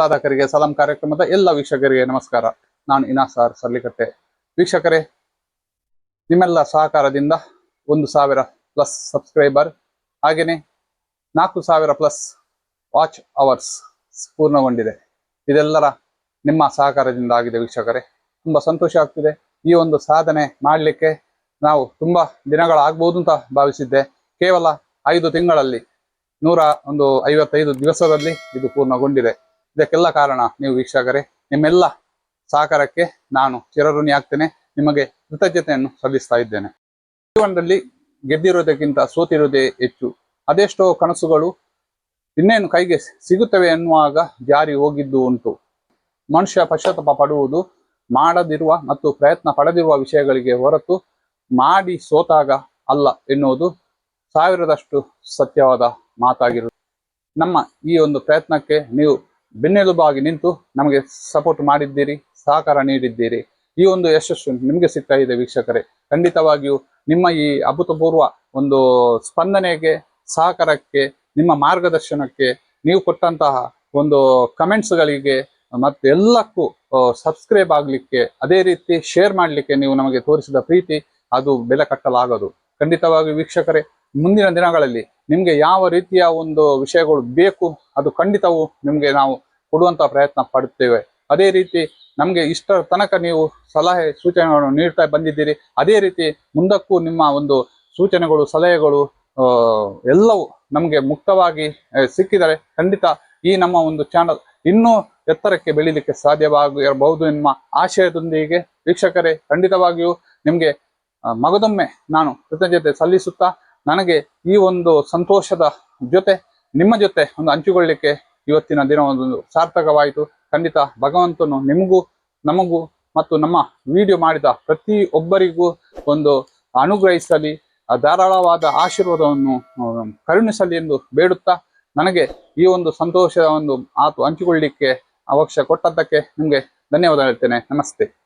ಸಾಧಕರಿಗೆ ಸಲಂ ಕಾರ್ಯಕ್ರಮದ ಎಲ್ಲ ವೀಕ್ಷಕರಿಗೆ ನಮಸ್ಕಾರ. ನಾನು ಇನಾಸಾರ್ ಸರ್ಲಿಕಟ್ಟೆ ವೀಕ್ಷಕರೇ, ನಿಮ್ಮೆಲ್ಲ ಸಹಕಾರದಿಂದ ಒಂದು ಸಾವಿರ ಪ್ಲಸ್ ಸಬ್ಸ್ಕ್ರೈಬರ್ ಹಾಗೆಯೇ ನಾಲ್ಕು ಸಾವಿರ ಪ್ಲಸ್ ವಾಚ್ ಅವರ್ಸ್ ಪೂರ್ಣಗೊಂಡಿದೆ. ಇದೆಲ್ಲರ ನಿಮ್ಮ ಸಹಕಾರದಿಂದ ಆಗಿದೆ ವೀಕ್ಷಕರೇ. ತುಂಬಾ ಸಂತೋಷ ಆಗ್ತಿದೆ. ಈ ಒಂದು ಸಾಧನೆ ಮಾಡಲಿಕ್ಕೆ ನಾವು ತುಂಬಾ ದಿನಗಳಾಗ್ಬೋದು ಅಂತ ಭಾವಿಸಿದ್ದೆ. ಕೇವಲ ಐದು ತಿಂಗಳಲ್ಲಿ ನೂರ ಒಂದು ಐವತ್ತೈದು ದಿವಸದಲ್ಲಿ ಇದು ಪೂರ್ಣಗೊಂಡಿದೆ. ಇದಕ್ಕೆಲ್ಲ ಕಾರಣ ನೀವು ವೀಕ್ಷಕರೇ, ನಿಮ್ಮೆಲ್ಲ ಸಹಕಾರಕ್ಕೆ ನಾನು ಚಿರಋಣಿ ಆಗ್ತೇನೆ. ನಿಮಗೆ ಕೃತಜ್ಞತೆಯನ್ನು ಸಲ್ಲಿಸ್ತಾ ಇದ್ದೇನೆ. ಜೀವನದಲ್ಲಿ ಗೆದ್ದಿರೋದಕ್ಕಿಂತ ಸೋತಿರೋದೇ ಹೆಚ್ಚು. ಅದೆಷ್ಟೋ ಕನಸುಗಳು ಇನ್ನೇನು ಕೈಗೆ ಸಿಗುತ್ತವೆ ಎನ್ನುವಾಗ ಜಾರಿ ಹೋಗಿದ್ದು ಉಂಟು. ಮನುಷ್ಯ ಪಶ್ಚಾತ್ತಾಪ ಪಡುವುದು ಮಾಡದಿರುವ ಮತ್ತು ಪ್ರಯತ್ನ ಪಡೆದಿರುವ ವಿಷಯಗಳಿಗೆ ಹೊರತು ಮಾಡಿ ಸೋತಾಗ ಅಲ್ಲ ಎನ್ನುವುದು ಸಾವಿರದಷ್ಟು ಸತ್ಯವಾದ ಮಾತಾಗಿರುತ್ತದೆ ನಮ್ಮ ಈ ಒಂದು ಪ್ರಯತ್ನಕ್ಕೆ ನೀವು ಬೆನ್ನೆಲುಬಾಗಿ ನಿಂತು ನಮಗೆ ಸಪೋರ್ಟ್ ಮಾಡಿದ್ದೀರಿ, ಸಹಕಾರ ನೀಡಿದ್ದೀರಿ. ಈ ಒಂದು ಯಶಸ್ಸು ನಿಮಗೆ ಸಿಗ್ತಾ ಇದೆ ವೀಕ್ಷಕರೇ. ಖಂಡಿತವಾಗಿಯೂ ನಿಮ್ಮ ಈ ಅಭೂತಪೂರ್ವ ಒಂದು ಸ್ಪಂದನೆಗೆ, ಸಹಕಾರಕ್ಕೆ, ನಿಮ್ಮ ಮಾರ್ಗದರ್ಶನಕ್ಕೆ ನೀವು ಕೊಟ್ಟಂತಹ ಒಂದು ಕಮೆಂಟ್ಸ್ಗಳಿಗೆ ಮತ್ತು ಎಲ್ಲಕ್ಕೂ ಸಬ್ಸ್ಕ್ರೈಬ್ ಆಗಲಿಕ್ಕೆ, ಅದೇ ರೀತಿ ಶೇರ್ ಮಾಡಲಿಕ್ಕೆ ನೀವು ನಮಗೆ ತೋರಿಸಿದ ಪ್ರೀತಿ, ಅದು ಬೆಲೆ ಕಟ್ಟಲಾಗದು. ಖಂಡಿತವಾಗಿ ವೀಕ್ಷಕರೇ ಮುಂದಿನ ದಿನಗಳಲ್ಲಿ ನಿಮಗೆ ಯಾವ ರೀತಿಯ ಒಂದು ವಿಷಯಗಳು ಬೇಕು, ಅದು ಖಂಡಿತವೂ ನಿಮಗೆ ನಾವು ಕೊಡುವಂತ ಪ್ರಯತ್ನ ಪಡುತ್ತೇವೆ. ಅದೇ ರೀತಿ ನಮಗೆ ಇಷ್ಟರ ತನಕ ನೀವು ಸಲಹೆ, ಸೂಚನೆಗಳನ್ನು ನೀಡ್ತಾ ಬಂದಿದ್ದೀರಿ. ಅದೇ ರೀತಿ ಮುಂದಕ್ಕೂ ನಿಮ್ಮ ಒಂದು ಸೂಚನೆಗಳು, ಸಲಹೆಗಳು ಎಲ್ಲವೂ ನಮಗೆ ಮುಕ್ತವಾಗಿ ಸಿಕ್ಕಿದರೆ ಖಂಡಿತ ಈ ನಮ್ಮ ಒಂದು ಚಾನಲ್ ಇನ್ನೂ ಎತ್ತರಕ್ಕೆ ಬೆಳೀಲಿಕ್ಕೆ ಸಾಧ್ಯವಾಗಿರಬಹುದು ನಿಮ್ಮ ಆಶಯದೊಂದಿಗೆ ವೀಕ್ಷಕರೇ, ಖಂಡಿತವಾಗಿಯೂ ನಿಮಗೆ ಮಗದೊಮ್ಮೆ ನಾನು ಕೃತಜ್ಞತೆ ಸಲ್ಲಿಸುತ್ತಾ ನನಗೆ ಈ ಒಂದು ಸಂತೋಷದ ಜೊತೆ, ನಿಮ್ಮ ಜೊತೆ ಒಂದು ಹಂಚಿಕೊಳ್ಳಿಕ್ಕೆ ಇವತ್ತಿನ ದಿನ ಒಂದು ಸಾರ್ಥಕವಾಯಿತು. ಖಂಡಿತ ಭಗವಂತನು ನಿಮಗೂ, ನಮಗೂ ಮತ್ತು ನಮ್ಮ ವಿಡಿಯೋ ಮಾಡಿದ ಪ್ರತಿ ಒಬ್ಬರಿಗೂ ಒಂದು ಅನುಗ್ರಹಿಸಲಿ ಧಾರಾಳವಾದ ಆಶೀರ್ವಾದವನ್ನು ಕರುಣಿಸಲಿ ಎಂದು ಬೇಡುತ್ತಾ ನನಗೆ ಈ ಒಂದು ಸಂತೋಷದ ಒಂದು ಆತು ಹಂಚಿಕೊಳ್ಳಿಕ್ಕೆ ಅವಕಾಶ ಕೊಟ್ಟದ್ದಕ್ಕೆ ನಿಮಗೆ ಧನ್ಯವಾದ ಹೇಳ್ತೇನೆ. ನಮಸ್ತೆ.